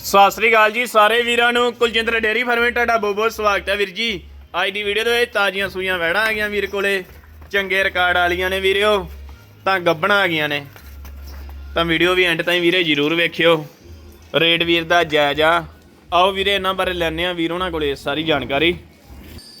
ਸਤਿ ਸ੍ਰੀ ਅਕਾਲ ਜੀ ਸਾਰੇ ਵੀਰਾਂ ਨੂੰ। ਕੁਲਜਿੰਦਰ ਡੇਰੀ ਫਾਰਮੇ ਤੁਹਾਡਾ ਬਹੁਤ ਬਹੁਤ ਸਵਾਗਤ ਹੈ ਵੀਰ ਜੀ। ਅੱਜ ਦੀ ਵੀਡੀਓ ਦੇ ਵਿੱਚ ਤਾਜ਼ੀਆਂ ਸੂਈਆਂ ਵੈੜਾਂ ਆ ਗਈਆਂ ਵੀਰ ਕੋਲੇ। ਚੰਗੇ ਰਿਕਾਰਡ ਵਾਲੀਆਂ ਨੇ ਵੀਰਿਓ ਤਾਂ ਗੱਬਣਾ ਆ ਗਈਆਂ ਨੇ। ਤਾਂ ਵੀਡੀਓ ਵੀ ਐਂਡ ਤਾਈਂ ਵੀਰੇ ਜਰੂਰ ਵੇਖਿਓ। ਰੇਟ ਵੀਰ ਦਾ ਜਾਇਜ਼ ਆ। ਆਓ ਵੀਰੇ ਇਹਨਾਂ ਬਾਰੇ ਲੈਣੇ ਆ ਵੀਰ ਉਹਨਾਂ ਕੋਲੇ ਸਾਰੀ ਜਾਣਕਾਰੀ।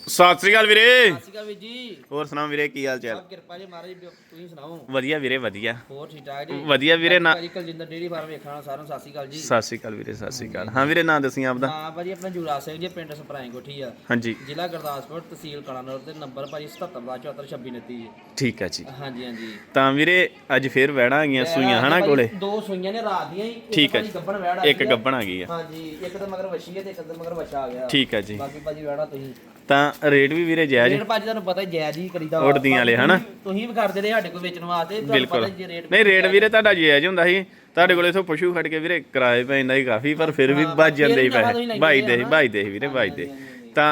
ਸਤਿ ਸ੍ਰੀ ਅਕਾਲ ਵੀਰੇ। ਸਤਿ ਸ਼੍ਰੀ ਅਕਾਲ ਵੀਰ ਜੀ। ਹੋਰ ਸੁਣਾਓ ਵੀਰੇ ਕੀ ਹਾਲ ਚਾਲ? ਸਭ ਕਿਰਪਾ ਜੀ ਮਹਾਰਾਜ ਜੀ, ਤੁਸੀਂ ਸੁਣਾਓ? ਵਧੀਆ ਵੀਰੇ ਵਧੀਆ। ਹੋਰ ਠੀਕ ਠਾਕ ਜੀ? ਵਧੀਆ ਵੀਰੇ ਨਾ ਭਾਜੀ ਕੁਲਜਿੰਦਰ ਡੇਰੀ ਫਾਰਮ ਵੇਖਣਾ ਸਾਰਿਆਂ ਨੂੰ ਸਤਿ ਸ਼੍ਰੀ ਅਕਾਲ ਜੀ। ਸਤਿ ਸ੍ਰੀ ਅਕਾਲ ਵੀਰੇ ਸਤਿ ਸ੍ਰੀ ਅਕਾਲ। ਹਾਂ ਵੀਰੇ ਨਾਂ ਦੱਸੀ ਆਪਦਾ। ਹਾਂ ਭਾਜੀ ਆਪਣਾ ਜੁਗਰਾਜ ਸਿੰਘ ਜੀ ਪਿੰਡ ਸਪਰਾਈ ਕੋਠੀ ਆ। ਹਾਂਜੀ। ਜ਼ਿਲ੍ਹਾ ਗੁਰਦਾਸਪੁਰ ਤਹਿਸੀਲ ਕਲਾਨੌਰ ਤੇ ਨੰਬਰ ਭਾਜੀ 77742629 ਜੀ। ਠੀਕ ਹੈ ਜੀ। ਹਾਂਜੀ ਹਾਂਜੀ। ਤਾਂ ਵੀਰੇ ਅੱਜ ਫੇਰ ਵੈੜਾਂ ਆ ਗਈਆਂ ਸੂਈਆਂ ਹਨਾ ਭਾਜੀ ਕੋਲੇ? ਦੋ ਸੂਈਆਂ ਨੇ ਰਾਤ ਦੀਆਂ ਹੀ ਇੱਕ ਠੀਕ ਹੈ ਭਾਜੀ ਗੱਬਣ ਵੈੜ ਆ ਇੱਕ ਗੱਬਣ ਆ ਗਈ ਆ। ਹਾਂਜੀ ਇੱਕ ਤਾਂ ਮਗਰ ਹੈ ਤੇ ਇੱਕ ਤਾਂ ਮਗਰ ਵਸ਼ਾ ਆ ਗਿਆ। ਠੀਕ ਹੈ ਜੀ। ਬਾਕੀ ਭਾਜੀ ਵੈੜਾ ਤੁਸੀਂ ਤਾਂ ਰੇਟ ਵੀ ਵੀਰੇ ਜਾਇਜ਼ ਰੇਟ ਭਾਜੀ ਤੁਹਾਨੂੰ ਪਤਾ ਹੀ ਜਾਇਜ਼ ਹੀ ਕਰੀਦਾ ਵਾ। ਉੱਡਦੀਆਂ ਵਾਲੇ, ਹਨਾ? ਤੁਸੀਂ ਵੀ ਕਰਦੇ ਰਹੇ ਸਾਡੇ ਕੋਲ ਵੇਚਣ ਵਾਸਤੇ ਤੁਹਾਨੂੰ ਬਿਲਕੁਲ। ਪਤਾ ਜੇ ਰੇਟ ਨਹੀਂ ਰੇਟ ਵੀਰੇ ਤੁਹਾਡਾ ਜਾਇਜ਼ ਹੁੰਦਾ ਸੀ। ਤੁਹਾਡੇ ਕੋਲੇ ਇਥੋਂ ਪਸ਼ੂ ਖੜ ਕੇ ਵੀਰੇ ਕਿਰਾਏ ਪੈਂਦਾ ਸੀ ਕਾਫੀ ਪਰ ਫਿਰ ਵੀ ਵੱਜ ਜਾਂਦੇ ਸੀ ਪੈਸੇ। ਭਾਈਦੇ ਸੀ ਭਾਈਦੇ ਸੀ ਵੀਰੇ ਭਾਈਦੇ ਤਾਂ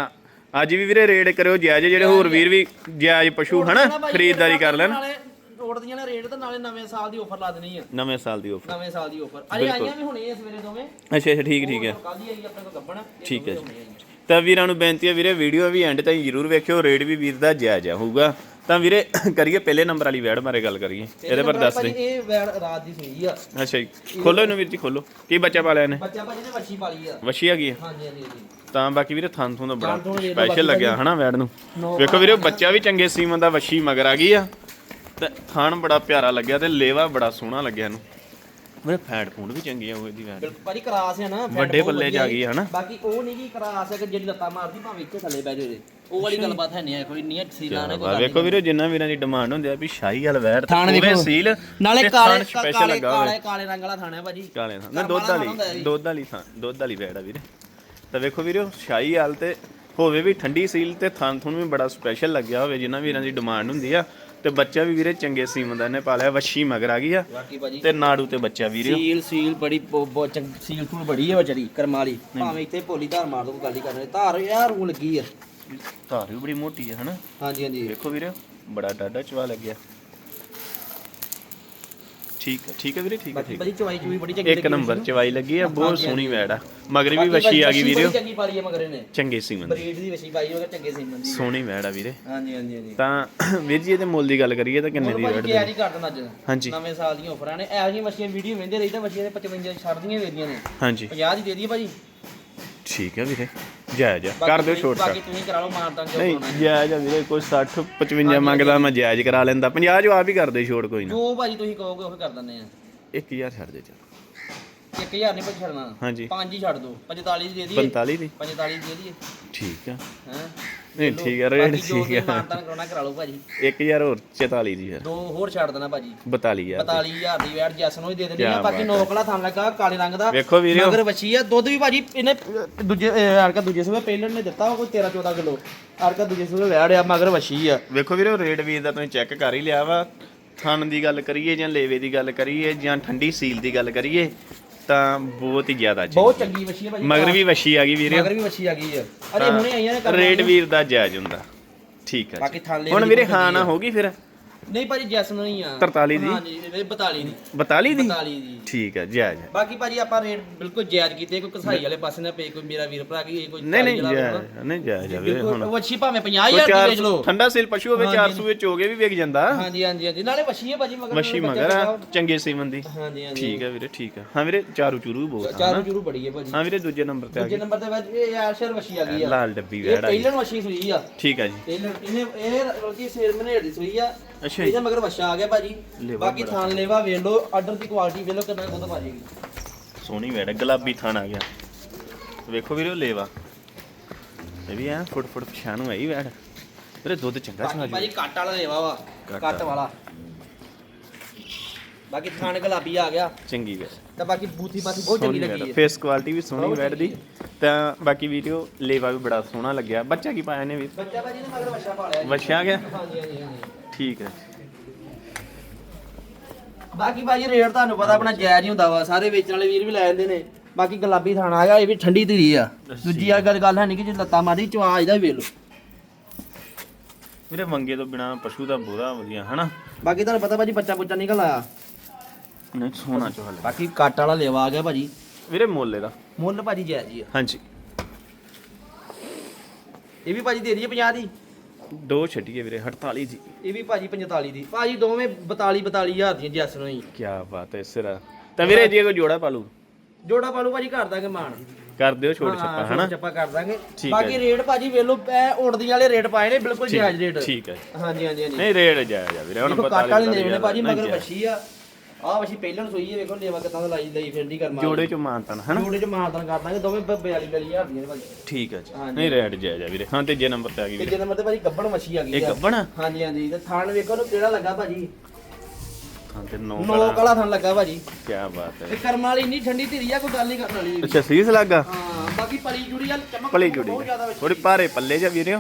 ਅੱਜ ਵੀ ਵੀਰੇ ਰੇਟ ਕਰਿਓ ਜਾਇਜ਼ ਜਿਹੜੇ ਹੋਰ ਵੀਰ ਵੀ ਜਾਇਜ਼ ਪਸ਼ੂ ਹਨਾ? ਖਰੀਦਦਾਰੀ ਕਰ ਲੈਣ। ਨਾਲੇ ਤੋੜਦੀਆਂ ਨੇ ਰੇਟ ਤੇ ਨਾਲੇ ਨਵੇਂ ਸਾਲ ਦੀ ਆਫਰ ਲਾ ਦੇਣੀ ਆ। ਨਵੇਂ ਸਾਲ ਦੀ ਆਫਰ। ਨਵੇਂ ਸਾਲ ਦੀ ਆਫਰ। ਅਰੇ ਆਈਆਂ ਵੀ ਹੁਣੇ ਇਸ ਵੇਲੇ ਦੋਵੇਂ। ਅੱਛਾ ਅੱਛਾ ਠੀਕ ਠੀਕ ਹੈ। ਕੱਲ ਹੀ ਆਈ ਆਪਣੇ ਕੋਲ ਗੱਬਣ ਇਹ ਠੀਕ ਹੈ ਜੀ। ਤਾਂ ਵੀਰਾਂ ਨੂੰ ਬੇਨਤੀ ਹੈ ਵੀਰੇ ਵੀਡੀਓ ਵੀ ਐਂਡ ਤਾਈਂ ਜ਼ਰੂਰ ਵੇਖਿਓ ਰੇਟ ਵੀ ਵੀਰ ਦਾ ਜਾਇਜ਼ ਹੋਊਗਾ। ਤਾਂ ਵੀਰੇ ਕਰੀਏ ਪਹਿਲੇ ਨੰਬਰ ਵਾਲੀ ਵੈੜ ਬਾਰੇ ਗੱਲ ਕਰੀਏ। ਇਹਦੇ ਪਰ ਦੱਸ ਦੇ। ਭਾਜੀ ਇਹ ਵੈੜ ਰਾਤ ਦੀ ਸੂਈ ਆ। ਅੱਛਾ ਜੀ। ਖੋਲੋ ਇਹਨੂੰ ਵੀਰ ਜੀ ਖੋਲੋ। ਕੀ ਬੱਚਾ ਪਾਲਿਆ ਨੇ ਬੱਚਾ ਭਾਜੀ ਨੇ ਵੱਛੀ ਪਾਲੀ ਆ। ਹੈਗੀ ਆ ਹਾਂਜੀ ਹਾਂਜੀ ਹਾਂਜੀ। ਤਾਂ ਬਾਕੀ ਵੀਰੇ ਥਾਂ ਥੂੰ ਦਾ ਬੜਾ ਸਪੈਸ਼ਲ ਲੱਗਿਆ ਹਨਾ ਵੈੜ ਨੂੰ? ਵੇਖੋ ਵੀਰੇ ਬੱਚਾ ਵੀ ਚੰਗੇ ਸੀਮਨ ਦਾ ਵਸ਼ੀ ਮਗਰ ਆ ਗਈ ਆ। ਤੇ ਥਾਣ ਬੜਾ ਪਿਆਰਾ ਲੱਗਿਆ ਤੇ ਲੇਵਾ ਬੜਾ ਸੋਹਣਾ ਲੱਗਿਆ ਇਹਨੂੰ। ਵੀਰੇ ਫੈਟ ਫੂਡ ਵੀ ਚੰਗੀ ਆ ਉਹ ਇਹਦੀ ਵੈੜ ਬਿਲਕੁਲ ਭਾਜੀ ਕਰਾਸ ਆ ਨਾ ਵੱਡੇ ਬਹੁਤ ਪੱਲੇ 'ਚ ਵਧੀਆ ਆ ਗਈ ਆ ਹਨਾ? ਬਾਕੀ ਉਹ ਨਹੀਂ ਕੀ ਕਰਾਸ ਹੈ ਕਿ ਜਿਹੜੀ ਲੱਤਾਂ ਮਾਰਦੀ ਭਾਵੇਂ ਇੱਥੇ ਥੱਲੇ ਬਹਿ ਜਾਵੇ। ਉਹ ਵਾਲੀ ਗੱਲਬਾਤ ਹੈ ਨਹੀਂ ਹੈ ਕੋਈ ਨਹੀਂ ਸੀਲਾ ਨੇ ਵਾਹ, ਵੇਖੋ ਵੀਰੇ ਜਿੰਨਾ ਵੀਰਾਂ ਦੀ ਡਿਮਾਂਡ ਹੁੰਦੀ ਆ ਵੀ ਸ਼ਾਹੀ ਵਾਲ ਵੈੜ ਤੇ ਥਾਣ ਪੂਰੇ ਵੇਖੋ। ਸੀਲ ਨਾਲੇ ਤੇ ਕਾਲੇ special ਕਾਲੇ ਲੱਗਾ। ਕਾਲੇ ਕਾਲੇ ਰੰਗ ਵਾਲਾ ਥਾਣਾ ਹੈ ਭਾਜੀ। ਕਾਲੇ ਥਾਂ ਨਾ ਦੁੱਧ ਵਾਲਾ ਹੁੰਦਾ ਵਾਲੀ ਜੀ। ਦੁੱਧ ਵਾਲੀ ਥਾਂ ਦੁੱਧ ਵਾਲੀ ਵੈੜ ਆ ਵੀਰੇ। ਤਾਂ ਵੇਖੋ ਵੀਰੇ ਸ਼ਾਹੀ ਹਾਲ ਤੇ ਹੋਵੇ ਵੀ ਠੰਡੀ ਸੀਲ ਤੇ ਥਾਂ ਥੁਣ ਵੀ ਬੜਾ ਸਪੈਸ਼ਲ ਲੱਗਿਆ ਹੋਵੇ ਜਿਨ੍ਹਾਂ ਵੀਰਾਂ ਦੀ ਡਿਮਾਂਡ ਹੁੰਦੀ ਆ। ਤੇ ਬੱਚਾ ਵੀ ਵੀਰੇ ਚੰਗੇ ਸੀਮਨ ਦਾ ਇਹਨੇ ਪਾਲਿਆ ਵੱਛੀ ਮਗਰ ਆ ਗਈ ਆ। ਬਾਕੀ ਭਾਜੀ ਤੇ ਨਾੜੂ ਤੇ ਬੱਚਾ ਵੀਰੇ। ਸੀਲ ਸੀਲ ਬੜੀ ਬਹੁਤ ਚੰਗੀ ਸੀਲ ਸੂਲ ਬੜੀ ਹੈ ਵਿਚਾਰੀ ਕਰਮ ਵਾਲੀ। ਭਾਵੇਂ ਇੱਥੇ ਭੋਲੀ ਧਾਰ ਮਾਰ ਦੋ ਕੋਈ ਗੱਲ ਕਰਨੇ। ਧਾਰ ਯਾਰ ਉਹ ਲੱਗੀ ਆ। ਧਾਰ ਵੀ ਬੜੀ ਮੋਟੀ ਆ ਹਨਾ? ਹਾਂਜੀ ਹਾਂਜੀ। ਵੇਖੋ ਵੀਰੇ ਬੜਾ ਡਾਡਾ ਚਵਾ ਲੱਗਿਆ। ਠੀਕ ਹੈ ਠੀਕ ਹੈ ਵੀਰੇ ਠੀਕ ਹੈ ਬਾਕੀ ਠੀਕ ਭਾਜੀ ਚਵਾਈ ਚੂਈ ਬੜੀ ਚੰਗੀ ਇੱਕ ਨੰਬਰ ਚਵਾਈ ਲੱਗੀ ਆ ਬਹੁਤ ਸੋਹਣੀ ਵੈੜ ਆ। ਮਗਰ ਵੀ ਵੱਛੀ ਆ ਗਈ ਵੀਰੇ। ਚੰਗੀ ਪਾਲੀ ਹੈ ਮਗਰ ਇਹਨੇ ਚੰਗੇ ਸੀਮਨ ਦੀ ਬਰੀਡ ਦੀ ਵਛੀ ਪਾਈ ਹੋਵੇ ਚੰਗੇ ਸੀਮਨ ਦੀ ਸੋਹਣੀ ਵੈੜ ਆ ਵੀਰੇ। ਹਾਂਜੀ ਹਾਂਜੀ ਹਾਂਜੀ। ਤਾਂ ਵੀਰ ਜੀ ਇਹਦੇ ਮੁੱਲ ਦੀ ਗੱਲ ਕਰੀਏ ਤਾਂ ਕਿੰਨੇ ਦੀ ਭਾਜੀ ਵੈੜ ਐਡ ਹੀ ਕਰ ਦੇਣਾ ਅੱਜ। ਹਾਂਜੀ। ਨਵੇਂ ਸਾਲ ਦੀਆਂ ਆਫਰਾਂ ਨੇ। ਇਹੋ ਜਿਹੀਆਂ ਮੱਛੀਆਂ ਵੀਡੀਓ ਵੇਂਦੇ ਰਹੀ ਤਾਂ ਮੱਛੀਆਂ ਦੇ 55 ਛੱਡਦੀਆਂ ਵੇਦੀਆਂ ਨੇ। ਹਾਂਜੀ। 50 ਦੀ ਦੇ ਦਈਏ ਭਾਜੀ। ਠੀਕ ਹੈ ਵੀਰੇ। ਜਾਇਜ਼ ਆ ਕਰ ਦਿਓ ਛੋਟ ਬਾਕੀ ਤੁਸੀਂ ਕਰਾ ਲਓ ਮਾਨਤਾਂ ਜੋ ਨਹੀਂ ਕਰਾਉਣਾ ਹੈ। ਜਾਇਜ਼ ਆ ਵੀਰੇ ਕੋਈ 60 55 ਮੰਗਦਾ ਮੈਂ ਜਾਇਜ਼ ਕਰਾ ਲੈਂਦਾ। 50 ਜੋ ਆਪ ਹੀ ਕਰ ਦੇ ਛੋੜ ਕੋਈ ਨਾ। ਜੋ ਭਾਜੀ ਤੁਸੀਂ ਕਹੋਗੇ ਉਹ ਕਰ ਦਿੰਦੇ ਆ। 1000 ਛੱਡ ਦੇ ਚਲ। 1000 ਨਹੀਂ ਭਾਜੀ ਛੱਡਣਾ। ਹਾਂਜੀ। ਪੰਜ ਹੀ ਛੱਡ ਦਿਓ। 45 ਦੀ ਦਈਏ। 45 ਦੀ। 45 ਦੀ ਦੇ ਦਈਏ। ਠੀਕ ਆ। ਹੈ? ਨਹੀਂ ਠੀਕ ਆ ਰੇਟ ਠੀਕ ਆ। ਮਾਨਤਾਂ ਕਰਾਉਣਾ ਕਰਾ ਲਓ ਭਾਜੀ। 1000 ਹੋਰ 44 ਦੀ ਫਿਰ ਦੋ ਹੋਰ ਛੱਡ ਦੇਣਾ ਭਾਜੀ। 42000 42000 ਦੀ। ਵੈਟ ਜੈਸ ਨੂੰ ਹੀ ਦੇ ਦੇਣੀ ਆ ਬਾਕੀ ਨੋਕਲਾ ਥਾਂ ਲੱਗਾ ਕਾਲੇ ਰੰਗ ਦਾ ਵੇਖੋ ਵੀਰਿਓ ਮਗਰ ਬੱਚੀ ਆ। ਦੁੱਧ ਵੀ ਭਾਜੀ ਇਹਨੇ ਦੂਜੇ ਆਰਕਾ ਦੂਜੇ ਸੂਬੇ ਪਹਿਲਣ ਨੇ ਦਿੱਤਾ ਕੋਈ 13 14 ਕਿਲੋ। ਆਰਕਾ ਦੂਜੇ ਸੂਬੇ ਵੈੜਿਆ ਮਗਰ ਬੱਚੀ ਆ। ਵੇਖੋ ਵੀਰੇ ਰੇਟ ਵੀਰ ਦਾ ਤੁਸੀਂ ਚੈੱਕ ਕਰ ਹੀ ਲਿਆ ਵਾ। ਥਣ ਦੀ ਗੱਲ ਕਰੀਏ ਜਾਂ ਲੇਵੇ ਦੀ ਗੱਲ ਕਰੀਏ ਜਾਂ ਠੰਡੀ ਸੀਲ ਦੀ ਗੱਲ ਕਰੀਏ ਤਾਂ ਬਹੁਤ ਹੀ ਜ਼ਿਆਦਾ ਜੀ ਬਹੁਤ ਚੰਗੀ ਬੱਚੀ ਆ ਭਾਜੀ ਮਗਰ ਵੀ ਵਸ਼ੀ ਆ ਗਈ ਵੀਰੇ ਮਗਰ ਵੀ ਬੱਚੀ ਆ ਗਈ ਆ ਅਰੇ ਹੁਣੇ ਆਈਆਂ ਨੇ ਰੇਟ। ਵੀਰ ਦਾ ਜਾਇਜ਼ ਹੁੰਦਾ ਠੀਕ ਹੈ ਬਾਕੀ ਥਾਲੇ ਜੀ। ਹੁਣ ਵੀਰੇ ਹਾਂ ਨਾ। ਹੋ ਗਈ ਫਿਰ ਨਹੀਂ ਭਾਜੀ ਜੈਸ ਨੂੰ ਹੀ ਆ। 43 ਦੀ? ਹਾਂਜੀ ਇਹ 42 ਦੀ। 42 ਦੀ? 42 ਦੀ। ਠੀਕ ਹੈ ਜਾਇਜ਼ ਹੈ ਬਾਕੀ ਭਾਜੀ ਆਪਾਂ ਰੇਟ ਬਿਲਕੁਲ ਜਾਇਜ਼ ਕੀਤੇ ਕੋਈ ਕਸਾਈ ਵਾਲੇ ਪਾਸੇ ਨਾ ਪਏ ਕੋਈ ਮੇਰਾ ਵੀਰ ਭਰਾ ਕੀ ਕੋਈ ਨਹੀਂ ਨਹੀਂ 40 ਵਾਲਾ ਜਾਇਜ਼। ਹੈ, ਨਹੀਂ ਜਾਇਜ਼ ਹੈ ਵੀਰੇ ਬਿਲਕੁਲ ਹੁਣ ਉਹ ਅੱਛੀ ਭਾਵੇਂ ਕੋਈ 50000 ਦੀ ਵੇਚ ਲਓ। ਠੰਡਾ ਸੀਲ ਪਸ਼ੂ ਹੋਵੇ ਹਾਂਜੀ। 400 ਵਿੱਚ ਹੋ ਗਏ ਵੀ ਵਿਕ ਜਾਂਦਾ। ਹਾਂਜੀ ਹਾਂਜੀ ਹਾਂਜੀ। ਨਾਲੇ ਹੈ ਭਾਜੀ ਮਗਰ ਮੱਛੀ ਬੱਚਾ ਮਗਰ ਆ। ਚੰਗੇ ਸੀਮਨ ਦੀ। ਹਾਂਜੀ ਹਾਂਜੀ। ਠੀਕ ਹੈ ਵੀਰੇ ਠੀਕ ਹੈ। ਹਾਂ ਵੀਰੇ ਚਾਰੂ ਚੂਰੂ ਬਹੁਤ ਆ ਚਾਰੂ ਬੜੀ ਹੈ ਭਾਜੀ। ਹਾਂ ਵੀਰੇ ਦੂਜੇ ਨੰਬਰ ਤੇ ਆ ਦੂਜੇ ਗਈ। ਨੰਬਰ ਤੇ ਵਿੱਚ ਇਹ ਯਾਰ ਸ਼ਰ ਵਸ਼ੀ ਆ ਗਈ ਆ। ਲਾਲ ਡੱਬੀ ਇਹ ਵੈੜ ਆ ਗਈ ਪਹਿਲਣ ਵਸ਼ੀ ਸੂਈ ਆ। ਠੀਕ ਹੈ ਜੀ। ਇਹਨੇ ਇਹ ਬਲਕਿ ਸੇਰ ਮਨੇੜ ਦੀ ਸੂਈ ਆ। ਅੱਛਾ ਜੀ। ਇਹਦੇ ਮਗਰ ਵਸ਼ਾ ਆ ਗਿਆ ਭਾਜੀ। ਲੇਵਾ ਬਾਕੀ ਬੜਾ। ਥਾਨ ਲੇਵਾ ਵੇਖ ਲਓ ਆਰਡਰ ਦੀ ਕੁਆਲਿਟੀ ਵੇਖ ਲਓ ਕਿੰਨਾ ਦੁੱਧ ਭਾਜੇਗੀ ਸੋਹਣੀ ਵੈੜ ਹੈ, ਗੁਲਾਬੀ ਥਣ ਆ ਗਿਆ। ਵੇਖੋ ਵੀਰੇ ਲੇਵਾ। ਇਹ ਵੀ ਐ ਫੁੱਟ ਫੁੱਟ ਪਛਾਣੂ ਆਈ ਵੈੜ। ਵੀਰੇ ਦੁੱਧ ਚੰਗਾ ਬਾਕੀ ਚੰਗਾ ਭਾਜੀ ਕੱਟ ਵਾਲਾ ਲੇਵਾ ਵਾ ਕੱਟ ਕੱਟ ਵਾਲਾ। ਬਾਕੀ ਥਾਨ ਗੁਲਾਬੀ ਆ ਗਿਆ। ਚੰਗੀ ਵੈੜ। ਤਾਂ ਬਾਕੀ ਬੂਥੀ ਬਾਥੀ ਬਹੁਤ ਚੰਗੀ ਸੋਹਣੀ ਲੱਗੀ ਵੈੜ ਹੈ। ਫੇਸ ਕੁਆਲਿਟੀ ਵੀ ਸੋਹਣੀ ਬਹੁਤ ਵੈੜ ਦੀ। ਤਾਂ ਬਾਕੀ ਵੀਡੀਓ ਲੇਵਾ ਵੀ ਬੜਾ ਸੋਹਣਾ ਲੱਗਿਆ। ਬੱਚਾ ਕੀ ਪਾਇਆ ਨੇ ਵੀ? ਬੱਚਾ ਭਾਜੀ ਨੇ ਮਗਰ ਵਸ਼ਾ ਪਾ ਲਿਆ ਜੀ। ਗਿਆ? ਹਾਂਜੀ ਹਾਂਜੀ ਹਾਂਜੀ। ਠੀਕ ਹੈ। ਬਾਕੀ ਭਾਜੀ ਰੇਟ ਤੁਹਾਨੂੰ ਪਤਾ ਆਪਣਾ ਜਾਇਜ਼ ਹੀ ਹੁੰਦਾ ਵਾ ਸਾਰੇ ਵੇਚਣ ਵਾਲੇ ਵੀਰ ਵੀ ਲੈ ਜਾਂਦੇ ਨੇ। ਬਾਕੀ ਗੁਲਾਬੀ ਥਾਣਾ ਆ ਗਿਆ ਇਹ ਵੀ ਠੰਡੀ ਧੀਰੀ ਆ। ਦੂਜੀ ਆ ਗੱਲ ਗੱਲ ਹੈ ਨਹੀਂ ਕਿ ਜੇ ਲੱਤਾਂ ਮਾਰੀ ਚਵਾ ਇਹਦਾ ਵੇਖ ਲਓ ਵੀਰੇ ਮੰਗੇ ਤੋਂ ਬਿਨਾ ਪਸ਼ੂ ਦਾ ਬੋਰਾ ਵਧੀਆ ਹਨਾ? ਬਾਕੀ ਤੁਹਾਨੂੰ ਪਤਾ ਭਾਜੀ ਬੱਚਾ ਬੁੱਚਾ ਨਿਕਲ ਆਇਆ। ਨਹੀਂ ਸੋਹਣਾ ਚੋਹਲ ਬਾਕੀ ਕੱਟ ਵਾਲਾ ਲੇਵਾ ਆ ਗਿਆ ਭਾਜੀ। ਵੀਰੇ ਮੁੱਲ ਇਹਦਾ। ਮੁੱਲ ਭਾਜੀ ਜਾਇਜ਼ ਹੀ ਆ। ਹਾਂਜੀ। ਇਹ ਵੀ ਭਾਜੀ ਦੇ ਦਈਏ 50 ਦੀ? ਦੋ ਛੱਡੀਏ ਵੀਰੇ 48 ਜੀ। ਇਹ ਵੀ ਭਾਜੀ 45 ਦੀ। ਭਾਜੀ ਦੋਵੇਂ 42 42 ਹਜ਼ਾਰ ਦੀਆਂ ਜੈਸ ਨੂੰ ਹੀ। ਕੀ ਬਾਤ ਹੈ ਸਿਰਾ ਤਾਂ ਵੀਰੇ ਜੇ ਕੋਈ ਜੋੜਾ ਪਾਲੂ ਜੋੜਾ ਪਾਲੂ ਭਾਜੀ ਕਰ ਦਾਂਗੇ ਮਾਨ ਕਰ ਦਿਓ ਛੋਟ ਛੱਪਾ ਹਾਂ, ਹਨਾ? ਛੱਪਾ ਕਰ ਦਾਂਗੇ। ਬਾਕੀ ਰੇਟ ਭਾਜੀ ਵੇਲੋ ਐ ਉੜਦੀ ਵਾਲੇ ਰੇਟ ਪਾਏ ਨੇ ਬਿਲਕੁਲ ਜਾਇਜ਼ ਰੇਟ। ਠੀਕ ਹੈ। ਹਾਂਜੀ ਹਾਂਜੀ ਹਾਂਜੀ। ਨਹੀਂ ਰੇਟ ਜਾਇਜ਼ ਆ ਵੀਰੇ ਹੁਣ ਪਤਾ ਕੱਟ ਵਾਲੇ ਲੈਣੇ ਭਾਜੀ ਮਗਰ ਵੱਛੀ ਆ। ਆਹ ਵੱਛੀ ਪਹਿਲਾਂ ਨੂੰ ਸੋਈ ਹੈ ਵੇਖੋ ਲੇਵਾ ਕਿਦਾਂ ਦਾ ਲਾਈ ਲਈ ਫਿਰਦੀ ਕਰਮਾ ਜੋੜੇ ਚ ਮਾਨਤਨ ਹਨਾ? ਜੋੜੇ ਚ ਮਾਰਦਾਨ ਕਰ ਦਾਂਗੇ ਦੋਵੇਂ 42 42 ਹਜ਼ਾਰ ਦੀਆਂ ਨੇ ਭਾਜੀ। ਠੀਕ ਹੈ ਜੀ। ਨਹੀਂ ਰੇਟ ਜਾਇਜ਼ ਆ ਵੀਰੇ। ਹਾਂ ਤੀਜੇ ਨੰਬਰ ਤੇ ਆ ਗਈ ਵੀਰੇ। ਤੀਜੇ ਨੰਬਰ ਤੇ ਭਾਜੀ ਗੱਬਣ ਵੱਛੀ ਆ ਗਈ ਇਹ ਗੱਬਣ? ਹਾਂਜੀ ਹਾਂਜੀ। ਤੇ ਥਾਣ ਵੇਖੋ ਨੂੰ ਕਿਹੜਾ ਲੱਗਾ ਭਾਜੀ? ਤੇ ਨੌ ਨੋ ਕਾਲਾ। ਥਾਣ ਲੱਗਾ ਭਾਜੀ। ਕੀ ਬਾਤ ਹੈ। ਤੇ ਕਰਮ ਵਾਲੀ ਇੰਨੀ ਠੰਡੀ ਧੀਰੀ ਆ ਕੋਈ ਗੱਲ ਨਹੀਂ ਕਰਨ ਵਾਲੀ। ਅੱਛਾ ਸੀਸ ਲੱਗਾ? ਹਾਂ ਬਾਕੀ ਪਲੀ ਜੁੜੀ ਆ ਚਮਕ ਪਲੀ ਜੁੜੀ ਬਹੁਤ ਜ਼ਿਆਦਾ ਵਿੱਚ ਥੋੜੀ ਭਾਰੇ ਪੱਲੇ ਜਾ ਵੀਰੇ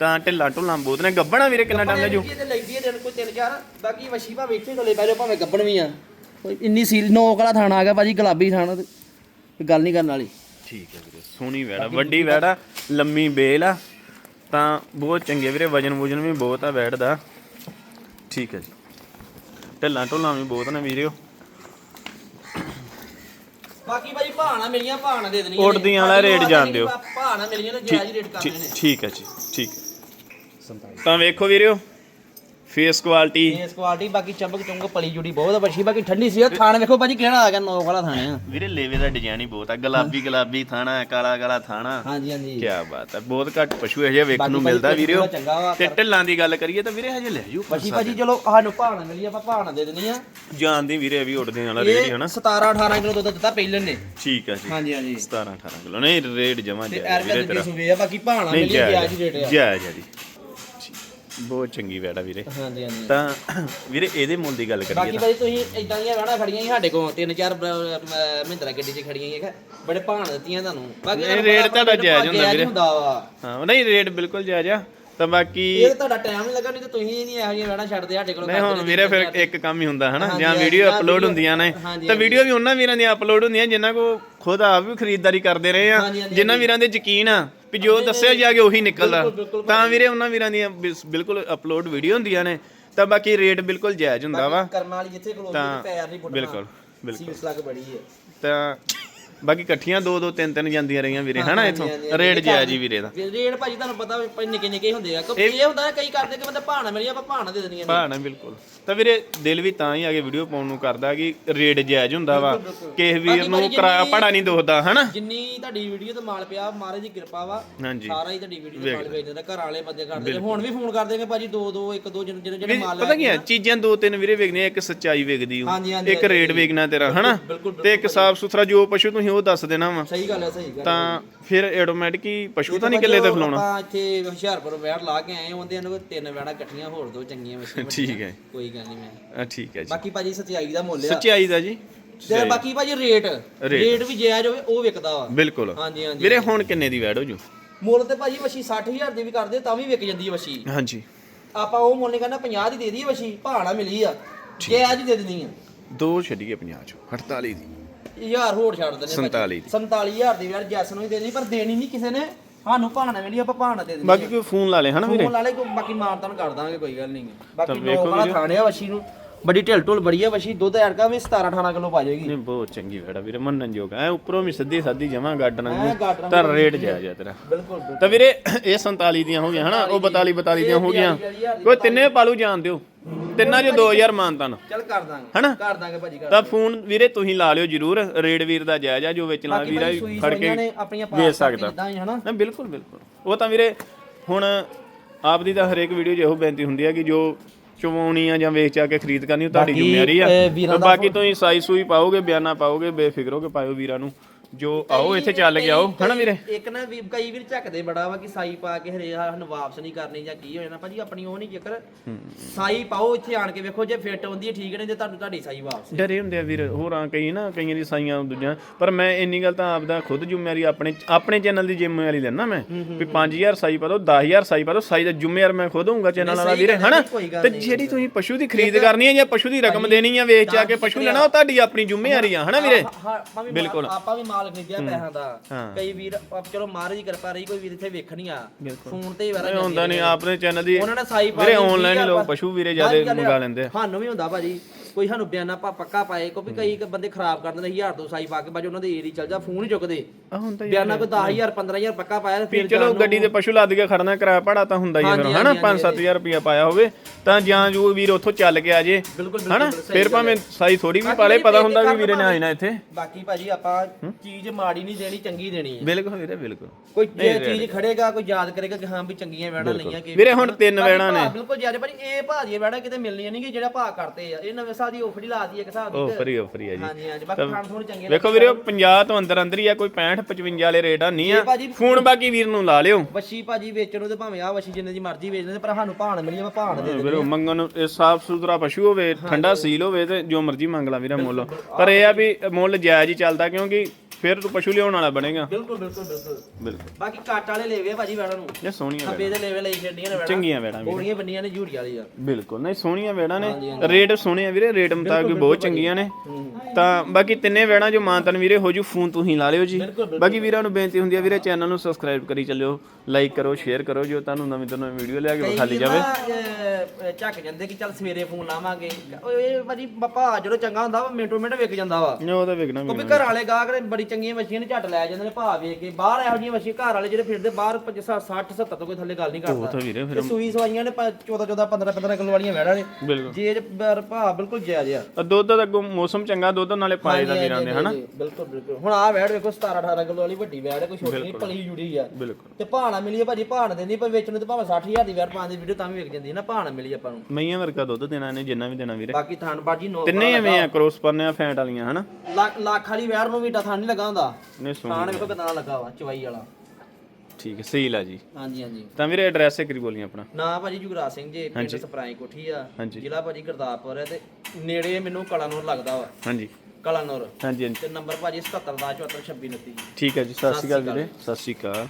ਤਾਂ ਢਿੱਲਾ ਢੁੱਲਾ ਬੋਤ ਨੇ। ਗੱਬਣਾ ਵੀਰੇ ਕਿੰਨਾ ਟਾਈਮ ਲੈ ਜੂ? ਤੇ ਲੈਂਦੀ ਹੈ ਦਿਨ ਕੋਈ ਤਿੰਨ ਚਾਰ। ਬਾਕੀ ਵਸ਼ੀ ਭਾਵੇਂ ਇੱਥੇ ਥੱਲੇ ਜਾਓ ਭਾਵੇਂ ਗੱਬਣ ਵੀ ਆ। ਕੋਈ ਇੰਨੀ ਸੀਲ ਨੋਕ ਵਾਲਾ ਥਾਣਾ ਆ ਗਿਆ ਭਾਜੀ ਗੁਲਾਬੀ ਥਾਣਾ ਤੇ ਕੋਈ ਗੱਲ ਨਹੀਂ ਕਰਨ ਵਾਲੀ। ਠੀਕ ਹੈ ਵੀਰੇ ਸੋਹਣੀ ਵੈੜਾ ਵੱਡੀ ਵੈੜਾ ਲੰਮੀ ਬੇਲ ਆ। ਤਾਂ ਬਹੁਤ ਚੰਗੇ ਵੀਰੇ ਵਜਨ ਵੁਜਨ ਵੀ ਬਹੁਤ ਆ ਵੈੜ ਦਾ। ਠੀਕ ਹੈ ਜੀ। ਢਿੱਲਾਂ ਢੁੱਲਾਂ ਵੀ ਬਹੁਤ ਨੇ ਵੀਰਿਓ। ਬਾਕੀ ਭਾਜੀ ਭਾਣਾ ਮਿਲੀਆਂ ਭਾਣਾ ਦੇ ਦੇਣੀਆਂ ਉੱਡਦੀਆਂ ਵਾਲਾ ਰੇਟ ਜਾਣ ਦਿਓ। ਭਾਣਾ ਮਿਲੀਆਂ ਤੇ ਜਾਇਜ਼ ਰੇਟ ਕਰ ਠੀਕ ਦੇਣੇ ਠੀਕ ਹੈ ਜੀ ਠੀਕ ਹੈ। ਤਾਂ ਵੇਖੋ ਵੀਰਿਓ ਫੇਸ ਕੁਆਲਿਟੀ ਇਸ ਕੁਆਲਿਟੀ ਬਾਕੀ ਚਮਕ ਚੁੰਗ ਪਲੀ ਜੁੜੀ ਬਹੁਤ ਵੱਛੀ ਬਾਕੀ ਠੰਡੀ ਸੀ ਥਾਣ ਵੇਖੋ ਭਾਜੀ ਕਿਹੜਾ ਆ ਗਿਆ ਨੋਕ ਵਾਲਾ ਥਾਣੇ ਆ। ਵੀਰੇ ਲੇਵੇ ਦਾ ਡਿਜ਼ਾਈਨ ਹੀ ਬਹੁਤ ਆ ਗੁਲਾਬੀ ਗੁਲਾਬੀ ਥਾਣਾ ਕਾਲਾ ਕਾਲਾ ਥਾਣਾ। ਹਾਂਜੀ ਹਾਂਜੀ। ਕੀ ਬਾਤ ਹੈ ਬਹੁਤ ਘੱਟ ਪਸ਼ੂ ਹਜੇ ਵੇਖਣ ਨੂੰ ਬਾਕੀ ਮਿਲਦਾ ਭਾਜੀ ਵੀਰਿਓ ਚੰਗਾ ਵਾ ਤੇ ਢਿੱਲਾਂ ਦੀ ਗੱਲ ਕਰੀਏ ਤਾਂ ਵੀਰੇ ਹਜੇ ਲੈ ਜੂ ਵੱਛੀ ਭਾਜੀ ਚਲੋ ਸਾਨੂੰ ਭਾਣਾ ਮਿਲੀ ਆਪਾਂ ਭਾਣਾ ਦੇ ਦੇਣੀ ਆ ਜਾਣਦੀ ਵੀਰੇ ਵੀ ਉੱਡਦੇ ਵਾਲਾ ਰੇਟ ਹੀ ਇਹ ਹਨਾ। 17 18 ਕਿਲੋ ਦੁੱਧ ਦਿੱਤਾ ਪਹਿਲੇ ਨੇ। ਠੀਕ ਹੈ ਜੀ। ਹਾਂਜੀ ਹਾਂਜੀ। 17 18 ਕਿਲੋ ਨਹੀਂ ਰੇਟ ਜਮਾ ਤੇ ਜਾਇਜ਼ ਐਰ ਵੀਰੇ ਕਾ ਤੇਰਾ। ਦੂਜੀ ਸੂਵੇ ਆ ਬਾਕੀ ਭਾਣਾ ਨਹੀਂ ਮਿਲੀ ਜਾਇਜ਼ ਜਾਇਜ਼ ਰੇਟ ਆ। ਜਾਇਜ਼ ਆ ਜੀ। ਬਹੁਤ ਚੰਗੀ ਵੈੜਾ ਵੀਰੇ। ਹਾਂਜੀ ਹਾਂਜੀ। ਤਾਂ ਵੀਰੇ ਇਹਦੇ ਮੁੱਲ ਦੀ ਗੱਲ ਕਰੀਏ ਬਾਕੀ ਭਾਈ ਤੁਸੀਂ ਇਦਾਂ ਦੀਆਂ ਵਹਿਣਾ ਖੜੀਆਂ ਸੀ ਸਾਡੇ ਕੋਲ ਤਿੰਨ ਚਾਰ ਮਹਿੰਦਰਾ ਗੱਡੀ 'ਚ ਖੜੀਆਂ ਸੀ ਬੜੇ ਭਾਣ ਦਿੱਤੀਆਂ ਤੁਹਾਨੂੰ। ਬਾਕੀ ਤੁਹਾਨੂੰ ਰੇਟ ਪਤਾ ਤੁਹਾਡਾ ਜਾਇਜ਼ ਹੁੰਦਾ ਵੀਰੇ। ਹਾਂ ਨਹੀਂ ਰੇਟ ਬਿਲਕੁਲ ਜਾਇਜ਼ ਆ। ਤਾਂ ਬਾਕੀ ਇਹ ਤੁਹਾਡਾ ਟਾਈਮ ਨਹੀਂ ਲੱਗਾ ਨਹੀਂ ਤੇ ਤੁਸੀਂ ਨਹੀਂ ਇਹੋ ਜਿਹੀਆਂ ਵਹਿਣਾ ਛੱਡਦੇ ਸਾਡੇ ਕੋਲ ਨਹੀਂ ਹੁਣ ਵੀਰੇ ਫਿਰ ਇੱਕ ਕੰਮ ਹੀ ਹੁੰਦਾ ਹਨਾ? ਜਾਂ ਵੀਡੀਓ ਅਪਲੋਡ ਹੁੰਦੀਆਂ ਨੇ। ਤਾਂ ਵੀਡੀਓ ਵੀ ਉਹਨਾਂ ਵੀਰਾਂ ਦੀਆਂ ਅਪਲੋਡ ਹੁੰਦੀਆਂ ਜਿਨ੍ਹਾਂ ਕੋ ਖੁਦ ਆਪ ਵੀ ਖਰੀਦਦਾਰੀ ਕਰਦੇ ਰਹੇ ਆ ਜਿਨ੍ਹਾਂ ਵੀਰਾਂ ਦੇ ਯਕੀਨ ਆ ਵੀ ਜੋ ਦੱਸਿਆ ਜਾ ਕੇ ਉਹੀ ਨਿਕਲਦਾ ਤਾਂ ਵੀਰੇ ਉਹਨਾਂ ਵੀਰਾਂ ਦੀਆਂ ਬਿਸ- ਬਿਲਕੁਲ ਅਪਲੋਡ ਵੀਡੀਓ ਹੁੰਦੀਆਂ ਨੇ ਤਾਂ ਬਾਕੀ ਰੇਟ ਬਿਲਕੁਲ ਜਾਇਜ਼ ਹੁੰਦਾ ਵਾ। ਕਰਮਾਂ ਵਾਲੀ ਜਿੱਥੇ ਖਲੋਦੀ ਤਾਂ ਤੇ ਪੈਰ ਨਹੀਂ ਪੁੱਟਣਾ। ਬਿਲਕੁਲ ਬਿਲਕੁਲ। ਸੀਸ ਲੱਗ ਬੜੀ ਹੈ ਤਾਂ ਬਾਕੀ ਇਕੱਠੀਆਂ ਦੋ ਦੋ ਤਿੰਨ ਤਿੰਨ ਜਾਂਦੀਆਂ ਰਹੀਆਂ ਵੀਰੇ ਹਨਾ ਇੱਥੋਂ। ਰੇਟ ਜਾਇਜ਼ ਹੀ ਵੀਰੇ ਦਾ। ਰੇਟ ਭਾਜੀ ਤੁਹਾਨੂੰ ਪਤਾ ਵੀ ਨਿੱਕੇ ਨਿੱਕੇ ਹੁੰਦੇ ਆ। ਕਿ ਇਹ ਹੁੰਦਾ ਕਈ ਕਰਦੇ ਕਿ ਬੰਦਾ ਭਾਣਾ ਮਿਲੀ ਆਪਾਂ ਭਾਣਾ ਦੇ ਦੇਣੀਆਂ ਭਾਣਾ ਬਿਲਕੁਲ। ਤਾਂ ਵੀਰੇ ਦਿਲ ਵੀ ਤਾਂ ਹੀ ਆ ਕੇ ਵੀਡੀਓ ਪਾਉਣ ਨੂੰ ਕਰਦਾ ਕਿ ਰੇਟ ਜਾਇਜ਼ ਹੁੰਦਾ ਵਾ। ਕਿਸੇ ਵੀਰ ਨੂੰ ਕਿਰਾਇਆ ਭਾੜਾ ਨਹੀਂ ਦੁਖਦਾ ਹਨਾ? ਜਿੰਨੀ ਤੁਹਾਡੀ ਵੀਡੀਓ ਤੇ ਮਾਲ ਪਿਆ ਮਹਾਰਾਜ ਦੀ ਕਿਰਪਾ ਵਾ ਸਾਰਾ ਹੀ ਤੁਹਾਡੀ ਵੀਡੀਓ ਤੇ ਮਾਲ ਵੇਚ ਦਿੰਦਾ ਘਰ ਵਾਲੇ ਬੰਦੇ ਕਰਦੇ ਹੁਣ ਵੀ ਫੋਨ ਕਰਦੇ ਨੇ ਭਾਜੀ ਦੋ ਦੋ ਇੱਕ ਦੋ ਜਿਹਨੇ ਜਿਹੜੇ ਮਾਲ ਪਤਾ ਕੀ ਹੈ ਚੀਜ਼ਾਂ ਦੋ ਤਿੰਨ ਵੀਰੇ ਵੇਖਦੀਆਂ ਇੱਕ ਸੱਚਾਈ ਵੇਖਦੀ ਇੱਕ ਰੇਟ ਵੇਖਣਾ ਤੇਰਾ ਹਨਾ? ਤੇ ਇੱਕ ਸਾਫ਼ ਸੁਥਰਾ ਜੋ ਪਸ਼ੂ ਤੁਸੀਂ ਉਹ ਦੱਸ ਦੇਣਾ ਵਾ। ਸਹੀ ਗੱਲ ਹੈ ਸਹੀ ਗੱਲ। ਤਾਂ ਫਿਰ ਆਟੋਮੈਟਿਕ ਹੀ ਪਸ਼ੂ ਤਾਂ ਨਹੀਂ ਕਿੱਲੇ ਤੇ ਖਲੋਣਾ। ਆਪਾਂ ਇੱਥੇ ਹੁਸ਼ਿਆਰਪੁਰ ਵੈੜ ਲਾ ਕੇ ਆਏ ਉਹਦੇ ਨੂੰ ਤਿੰਨ ਵੈੜਾਂ ਇਕੱਠੀਆਂ ਹੋਰ ਦੋ ਚੰਗੀਆਂ ਮੱਛੀਆਂ ਠੀਕ ਹੈ। ਕੋਈ ਗੱਲ ਨਹੀਂ ਮੈਂ। ਆ ਠੀਕ ਹੈ ਜੀ। ਬਾਕੀ ਭਾਜੀ ਸੱਚਾਈ ਦਾ ਮੁੱਲ ਆ। ਸੱਚਾਈ ਦਾ ਜੀ। ਤੇ ਬਾਕੀ ਭਾਜੀ ਰੇਟ। ਰੇਟ। ਵੀ ਜਾਇਜ਼ ਹੋਵੇ ਉਹ ਵਿਕਦਾ ਵਾ। ਬਿਲਕੁਲ। ਹਾਂਜੀ ਹਾਂਜੀ। ਵੀਰੇ ਹੁਣ ਕਿੰਨੇ ਦੀ ਵੈੜ ਹੋ ਜੂ? ਮੁੱਲ ਤੇ ਭਾਜੀ ਵਸ਼ੀ 60000 ਦੀ ਵੀ ਕਰਦੇ ਤਾਂ ਵੀ ਵਿਕ ਜਾਂਦੀ ਹੈ ਵਸ਼ੀ। ਹਾਂਜੀ। ਆਪਾਂ ਉਹ ਮੁੱਲ ਨਹੀਂ ਕਹਿੰਦਾ 50 ਦੀ ਦੇ ਦਈਏ ਵਸ਼ੀ ਭਾਣਾ ਮਿਲੀ ਆ। ਜਾਇਜ਼ ਹੀ ਦੇ ਦੇਣੀ ਆ। ਦੋ ਛੱਡੀਏ 50 ਚੋਂ 48 ਦੀ। ਹਜ਼ਾਰ ਹੋਰ ਛੱਡ ਦਿੰਦੇ 47 ਦੀ। 47000 ਦੀ ਯਾਰ ਜੈਸ ਨੂੰ ਹੀ ਦੇ ਦੇਣੀ ਪਰ ਦੇਣੀ ਨਹੀਂ ਕਿਸੇ ਨੇ। ਸਾਨੂੰ ਭਾਣਾ ਮਿਲੀ ਆਪਾਂ ਭਾਣਾ ਦੇ ਦੇਣੀ ਬਾਕੀ ਕੋਈ ਫੋਨ ਲਾ ਲੈ ਹਨਾ ਵੀਰੇ? ਫੋਨ ਲਾ ਲੈ ਕੋਈ ਬਾਕੀ ਮਾਨਤਾਨ ਕਰ ਦਾਂਗੇ ਕੋਈ ਗੱਲ ਨਹੀਂ। ਬਾਕੀ ਤਾਂ ਨੌ ਵੇਖੋ ਵਾਲਾ ਵੀਡੀਓ। ਥਾਣਿਆ ਵਸ਼ੀ ਨੂੰ। ਬੜੀ ਢਿਲ ਢੁਲ ਬੜੀ ਆ ਵਸ਼ੀ ਦੁੱਧ ਐਰਕਾ ਵੀ 17 18 ਕਿਲੋ ਪਾ ਜਾਏਗੀ। ਨਹੀਂ ਬਹੁਤ ਚੰਗੀ ਵੈੜ ਆ ਵੀਰੇ ਮੰਨਣ ਯੋਗ ਐ ਉੱਪਰੋਂ ਵੀ ਸਿੱਧੀ ਸਾਦੀ ਜਮਾ ਗਾਡਣ ਐਂ ਤਾਂ ਰੇਟ ਜਾਇਜ਼ ਆ ਤੇਰਾ। ਬਿਲਕੁਲ ਬਿਲਕੁਲ। ਤਾਂ ਵੀਰੇ ਇਹ 47 ਦੀਆਂ ਹੋ ਗਈਆਂ ਹਨਾ? ਉਹ 42 42 ਦੀਆਂ ਹੋ ਗਈਆਂ। ਕੋਈ ਤਿੰਨੇ ਪਾਲੂ ਜਾਣ ਦਿਓ। ਤਿੰਨਾਂ ਚੋਂ 2000 ਮਾਨਤਾਂ ਚੱਲ ਕਰ ਦਾਂਗੇ ਹਨਾ? ਕਰ ਦਾਂਗੇ ਭਾਜੀ ਕਰ ਤਾਂ ਫੋਨ ਵੀਰੇ ਤੁਸੀਂ ਲਾ ਲਿਓ ਜਰੂਰ ਰੇਡ ਵੀਰ ਦਾ ਜਾਇਜ਼ ਆ ਜੋ ਵੇਚਣਾ ਬਾਕੀ ਵੀਰਾ ਸੂਈ ਫੜ ਸੂਈਆਂ ਕੇ ਆਪਣੀਆਂ ਪਾਸ ਸਕਦਾ। ਜਿੱਦਾਂ ਹੀ ਹਨਾ? ਨਾ ਬਿਲਕੁਲ ਬਿਲਕੁਲ। ਉਹ ਤਾਂ ਵੀਰੇ ਹੁਣ ਆਪ ਦੀ ਤਾਂ ਹਰੇਕ ਵੀਡੀਓ 'ਚ ਇਹੋ ਬੇਨਤੀ ਹੁੰਦੀ ਹੈ ਕਿ ਜੋ ਚਵਾਉਣੀ ਆ ਜਾਂ ਵੇਚ ਚਾ ਕੇ ਖਰੀਦ ਕਰਨੀ ਉਹ ਤੁਹਾਡੀ ਬਾਕੀ, ਜ਼ਿੰਮੇਵਾਰੀ ਆ। ਵੀਰਾਂ ਦਾ ਬਾਕੀ ਤੁਸੀਂ ਸਾਈ ਸੂਈ ਪਾਓਗੇ ਬਿਆਨਾ ਪਾਓਗੇ ਬੇਫਿਕਰ ਹੋ ਕੇ ਪਾਇਓ ਵੀਰਾਂ ਨੂੰ। ਜੋ ਆਓ ਇੱਥੇ ਚੱਲ ਕੇ ਆਓ ਹਨਾ ਵੀਰੇ? ਇੱਕ ਨਾ ਵੀ ਕਈ ਵੀਰ ਝੱਕਦੇ ਬੜਾ ਵਾ ਕਿ ਸਾਈ ਪਾ ਕੇ ਹਰੇ ਸਾਨੂੰ ਵਾਪਸ ਨਹੀਂ ਕਰਨੀ ਜਾਂ ਕੀ ਹੋ ਜਾਣਾ। ਭਾਜੀ ਆਪਣੀ ਉਹ ਨਹੀਂ ਚੱਕਰ ਸਾਈ ਪਾਓ ਇੱਥੇ ਆਣ ਕੇ ਵੇਖੋ ਜੇ ਫਿੱਟ ਹੁੰਦੀ ਹੈ ਠੀਕ ਨੇ ਤੇ ਤੁਹਾਨੂੰ ਤੁਹਾਡੀ ਸਾਈ ਵਾਪਸ ਡਰੇ ਹੁੰਦੇ ਆ ਵੀਰ ਹੋਰਾਂ ਕਈ ਨਾ ਕਈਆਂ ਦੀ ਸਾਈਆਂ ਦੂਜਾ ਪਰ ਮੈਂ ਇੰਨੀ ਗੱਲ ਤਾਂ ਆਪਦਾ ਖੁਦ ਜ਼ਿੰਮੇਵਾਰੀ ਆਪਣੇ ਆਪਣੇ ਚੈਨਲ ਦੀ ਜ਼ਿੰਮੇਵਾਰੀ ਲੈਣਾ ਮੈਂ ਵੀ 5000 ਸਾਈ ਪਾ ਦੋ 10000 ਸਾਈ ਪਾ ਦੋ ਸਾਈ ਦਾ ਜ਼ਿੰਮੇਵਾਰ ਮੈਂ ਖੁਦ ਹੋਊਗਾ ਚੈਨਲ ਵਾਲਾ ਵੀਰੇ ਹਨਾ? ਤੇ ਨਹੀਂ। ਜਿਹੜੀ ਤੁਸੀਂ ਪਸ਼ੂ ਦੀ ਖਰੀਦ ਕਰਨੀ ਹੈ ਜਾਂ ਪਸ਼ੂ ਦੀ ਰਕਮ ਦੇਣੀ ਹੈ ਵੇਚ ਆ ਕੇ ਪਸ਼ੂ ਲੈਣਾ ਉਹ ਤੁਹਾਡੀ ਆਪਣੀ ਜ਼ਿੰਮੇਵਾਰੀ ਆ ਹਨਾ ਵੀਰੇ? ਹਾਂ, ਆਪਾਂ ਵੀ ਮਾਲ- ਬਿਲਕੁਲ। ਮਾਲ ਖਰੀਦਿਆ ਪੈਸਿਆਂ ਦਾ। ਹਾਂ। ਕਈ ਵੀਰ ਆਪ ਚਲੋ ਮਹਾਰਾਜ ਦੀ ਕਿਰਪਾ ਰਹੀ ਕੋਈ ਵੀਰ ਇੱਥੇ ਵੇਖਣ ਆ। ਬਿਲਕੁਲ। ਫੋਨ ਤੇ ਹੀ ਵਾਰਾ ਇਹ ਹੁੰਦਾ ਨਹੀਂ ਆਪਣੇ ਚੈਨਲ ਦੀ ਉਹਨਾਂ ਨੇ ਸਾਈ ਵੀਰੇ ਲਈ, ਆਨਲਾਈਨ ਹੀ ਲੋਕ ਪਸ਼ੂ ਵੀਰੇ ਜ਼ਿਆਦਾ ਮੰਗਾ ਲੈਂਦੇ ਆ। ਸਾਨੂੰ ਵੀ ਹੁੰਦਾ ਭਾਜੀ ਕੋਈ ਸਾਨੂੰ ਬਿਆਨਾ ਪਾ ਪੱਕਾ ਪਾਏ ਕਿਉਂਕਿ ਕਈ ਕੁ ਬੰਦੇ ਖਰਾਬ ਕਰ ਦਿੰਦੇ ਹਜ਼ਾਰ ਦੋ ਸਾਈ ਪਾ ਕੇ 'ਚ ਉਹਨਾਂ ਦੇ ਏਰੀ ਚੱਲ ਜਾ ਫੋਨ ਹੀ ਚੁੱਕਦੇ। ਹੁਣ ਤਾਂ ਬਿਆਨਾ ਕੋਈ 10000 15000 ਪੱਕਾ ਪਾਇਆ ਫਿਰ ਚਲੋ ਗੱਡੀ ਦੇ ਪਸ਼ੂ ਲੱਦ ਕੇ ਖੜਨਾ ਕਿਰਾਇਆ ਭਾੜਾ ਤਾਂ ਹੁੰਦਾ ਹੀ ਹਾਂਜੀ, ਹਨਾ? ਹਾਂਜੀ, 5-7000 ਰੁਪਇਆ ਪਾਇਆ ਹੋਵੇ ਤਾਂ ਜਾਂ ਜੋ ਵੀਰ ਉੱਥੋਂ ਚੱਲ ਕੇ ਆ ਜੇ। ਬਿਲਕੁਲ ਹਨਾ? ਫਿਰ ਭਾਵੇਂ ਹੈ। ਸਾਈ ਥੋੜੀ ਵੀ ਪਾਲੇ ਪਤਾ ਹੁੰਦਾ ਵੀ ਵੀਰੇ ਨੇ ਆਇਨਾ ਇੱਥੇ। ਬਾਕੀ ਭਾਜੀ ਆਪਾਂ ਚੀਜ਼ ਮਾੜੀ ਨਹੀਂ ਦੇਣੀ ਚੰਗੀ ਦੇਣੀ ਹੈ। ਬਿਲਕੁਲ ਵੀਰੇ ਬਿਲਕੁਲ। ਕੋਈ ਜੇ ਚੀਜ਼ ਖੜੇਗਾ ਕੋਈ ਯਾਦ ਕਰੇਗਾ ਕਿ ਹਾਂ ਵੀ ਚੰਗੀਆਂ ਵੈਣਾ ਲਈਆਂ ਕਿ ਵੀਰੇ ਹੁਣ ਤਿੰਨ ਵੈਣਾਂ ਨੇ। ਭਾਅ ਬਿਲਕੁਲ ਜ਼ਿਆਦਾ ਭਾਜੀ ਇਹ ਭਾਜੀ ਵੈਣਾ ਕਿਤੇ ਮਿਲਣੀਆਂ ਨਹੀਂ ਕਿ ਜਿਹੜਾ ਭਾਅ ਕਰਤੇ ਆ। ਇਹ ਨਵੇਂ ਸਾਲ ਦੀ ਆਫਰ ਹੀ ਲਾਤੀ ਇੱਕ ਹਿਸਾਬ ਦੀ ਫਰੀ ਉਹ ਫਰੀ ਆ ਜੀ। ਹਾਂਜੀ ਹਾਂਜੀ ਬਾਕੀ ਖਾਣ ਥੋੜੀ ਚੰਗੇ ਵੇਖੋ ਵੀਰੇ 50 ਤੋਂ ਅੰਦਰ ਅੰਦਰ ਹੀ ਆ ਕੋਈ 65 55 ਵਾਲੇ ਰੇਟ ਆ ਨਹੀਂ ਆ। ਭਾਜੀ- ਫੋਨ ਬਾਕੀ ਵੀਰ ਨੂੰ ਲਾ ਲਿਓ। ਵਸ਼ੀ ਭਾਜੀ ਵੇਚਣ ਨੂੰ ਤੇ ਭਾਵੇਂ ਆ ਵਸ਼ੀ ਜਿੰਨੇ ਦੀ ਮਰਜ਼ੀ ਵੇਚ ਦਿੰਦੇ ਪਰ ਸਾਨੂੰ ਭਾਣ ਮਿਲੀ ਮੈਂ ਭਾਣ ਦੇ ਵੀਰੇ ਮੰਗਣ ਨੂੰ ਇਹ ਸਾਫ਼ ਸੁਥਰਾ ਪਸ਼ੂ ਹੋਵੇ ਠੰਡਾ ਸੀਲ ਹੋਵੇ ਤੇ ਜੋ ਮਰਜ਼ੀ ਮੰਗ ਲਾ ਵੀਰੇ ਮੁੱਲ। ਪਰ ਇਹ ਆ ਵੀ ਮੁੱਲ ਜਾਇਜ਼ ਹੀ ਚੱਲਦਾ ਕਿਉਂਕਿ ਫਿਰ ਤੂੰ ਪਸ਼ੂ ਲਿਆਉਣ ਵਾਲਾ ਬਣੇਗਾ। ਬਿਲਕੁਲ ਬਿਲਕੁਲ ਬਿਲਕੁਲ। ਬਿਲਕੁਲ। ਬਾਕੀ ਕੱਟ ਵਾਲੇ ਲੈਵੇ ਆ ਭਾਜੀ ਵੈਣਾ ਨੂੰ। ਇਹ ਸੋਹਣੀਆਂ ਖੱਬੇ ਦੇ ਲੈਵੇ ਲਈ ਛੱਡੀਆਂ ਨੇ ਵੈਣਾ। ਚੰਗੀਆਂ ਵੇੜਾਂ ਵੀਰੇ। ਕੋੜੀਆਂ ਬੰਨੀਆਂ ਨੇ ਝੂੜੀ ਵਾਲੀ ਆ ਬਿਲਕੁਲ। ਨਹੀਂ ਸੋਹਣੀਆਂ ਵੇੜਾਂ ਨੇ। ਰੇਟ ਸੋਹਣੇ ਆ ਵੀਰੇ ਰੇਟ ਮੁਤਾਬਕ ਬਹੁਤ ਚੰਗੀਆਂ ਨੇ। ਤਾਂ ਬਾਕੀ ਤਿੰਨੇ ਵੇੜਾਂ ਜੋ ਮਾਨਤਨ ਵੀਰੇ ਹੋ ਜੂ ਫੋਨ ਤੁਸੀਂ ਲਾ ਲਿਓ ਜੀ। ਬਾਕੀ ਵੀਰਾਂ ਨੂੰ ਬੇਨਤੀ ਹੁੰਦੀ ਆ ਵੀਰੇ ਚੈਨਲ ਨੂੰ ਸਬਸਕ੍ਰਾਈਬ ਕਰੀ ਚੱਲਿਓ ਲਾਈਕ ਕਰੋ ਸ਼ੇਅਰ ਕਰੋ ਜੋ ਤੁਹਾਨੂੰ ਨਵੀਂ ਤੋਂ ਨਵੀਂ ਵੀਡੀਓ ਲਿਆ ਕੇ ਵਿਖਾ ਲਈ ਜਾਵੇ। ਝੱਕ ਜਾਂਦੇ ਕਿ ਚੱਲ ਸਵੇਰੇ ਫੋਨ ਲਾਵਾਂਗੇ। ਇਹ ਭਾਜੀ ਬੱਪਾ ਜਦੋਂ ਚੰਗਾ ਹੁੰਦਾ ਵਾ ਮਿੰਟੋ ਮਿੰਟ ਵਿਕ ਜਾਂਦਾ ਵਾ। ਉਹ ਤਾਂ ਵਿਕਣਾ ਵੀ ਘਰ ਵਾਲੇ ਗਾਹਕ ਨੇ ਬੜੀ ਚੰਗੀਆਂ ਮੱਛੀਆਂ ਨੇ ਝੱਟ ਲੈ ਜਾਂਦੇ ਨੇ ਭਾਅ ਵੇਖ ਕੇ। ਬਾਹਰ ਇਹੋ ਜਿਹੀਆਂ ਮੱਛੀਆਂ ਘਰ ਵਾਲੇ ਜਿਹੜੇ ਫਿਰਦੇ ਬਾਹਰ 60 70 ਤੋਂ ਕੋਈ ਥੱਲੇ ਗੱਲ ਨਹੀਂ ਉਹ ਕਰਦਾ ਤਾਂ ਵੀਰੇ ਫਿਰ ਤੇ ਸੂਈ ਸਵਾਈਆਂ ਨੇ 14 14 15 15 ਕਿਲੋ ਵਾਲੀਆਂ ਵੈੜਾਂ ਨੇ। ਬਿਲਕੁਲ। ਜੇ ਭਾਅ ਬਿਲਕੁਲ ਜਾਇਜ਼ ਆ। ਆ ਦੁੱਧ ਦਾ ਅੱਗੋਂ ਮੌਸਮ ਚੰਗਾ ਦੁੱਧ ਨਾਲੇ ਪਾਏ ਦਾ ਵੀਰਾਂ ਦੇ ਹਨਾ? ਜੀ, ਬਿਲਕੁਲ ਬਿਲਕੁਲ। ਹੁਣ ਆਹ ਵੈੜ ਵੇਖੋ 17 18 ਕਿਲੋ ਵਾਲੀ ਵੱਡੀ ਵੈੜ ਹੈ ਕੋਈ ਛੋਟੀ ਨਹੀਂ ਪਲੀ ਜੁੜੀ ਆ। ਬਿਲਕੁਲ। ਤੇ ਭਾਣਾ ਮਿਲੀ ਆ ਭਾਜੀ ਭਾਣ ਦਿੰਦੀ ਪਰ ਵੇਚਣ ਨੂੰ ਤੇ ਭਾਵੇਂ 60000 ਦੀ ਵੈੜ ਪਾਉਂਦੀ ਵੀਡੀਓ ਤਾਂ ਵੀ ਵਿਕ ਜਾਂਦੀ ਹੈ ਨਾ ਭਾਣਾ ਮਿਲੀ ਆਪਾਂ ਨੂੰ। ਮਈਆਂ ਵਰਗਾ ਦੁੱਧ ਦੇਣਾ ਨੇ ਜਿੰਨਾ ਵੀ ਦੇਣਾ ਵੀਰੇ। ਬਾਕੀ ਥਾਣ ਬਾਜੀ ਨੋ ਤਿੰਨੇ ਐਵੇਂ ਆ ਕ੍ਰੋਸ ਪੰਨੇ ਆ ਫੈਂਟ ਵਾਲੀਆਂ ਹਨਾ? ਲੱਖ ਲੱਖ ਵਾਲੀ ਵੈੜ ਨੂੰ ਵੀ ਏਡਾ ਥਾਣ ਨਹੀਂ ਲੱਗਾ ਹੁੰਦਾ ਨੇ ਸੋਹਣੀ ਥਾਣ ਵੇਖੋ ਕਿਦਾਂ ਲੱਗਾ ਵਾ ਚਵਾਈ ਵਾਲਾ। ਠੀਕ ਹੈ ਸਹੀ ਲਾ ਜੀ। ਹਾਂਜੀ ਹਾਂਜੀ। ਤਾਂ ਵੀਰੇ ਐਡਰੈਸ ਇੱਕ ਵਾਰੀ ਬੋਲੀਆਂ ਆਪਣਾ। ਨਾ ਭਾਜੀ ਜੁਗਰਾਜ ਸਿੰਘ ਜੀ ਪਿੰਡ ਸਪਰਾਈ ਕੋਠੀ ਆ। ਹਾਂਜੀ। ਜ਼ਿਲ੍ਹਾ ਭਾਜੀ ਗੁਰਦਾਸਪੁਰ ਹੈ ਤੇ ਨੇੜੇ ਮੈਨੂੰ ਕਲਾਨੌਰ ਲੱਗਦਾ ਵਾ। ਹਾਂਜੀ। ਕਲਾਨੌਰ। ਹਾਂਜੀ ਹਾਂਜੀ। ਤੇ ਨੰਬਰ ਭਾਜੀ 77 ਦਾ 74 26 29 ਠੀਕ ਹੈ ਜੀ ਸਤਿ ਸ਼੍ਰੀ ਅਕਾਲ ਵੀਰੇ। ਸਤਿ ਸ਼੍ਰੀ ਅਕਾਲ।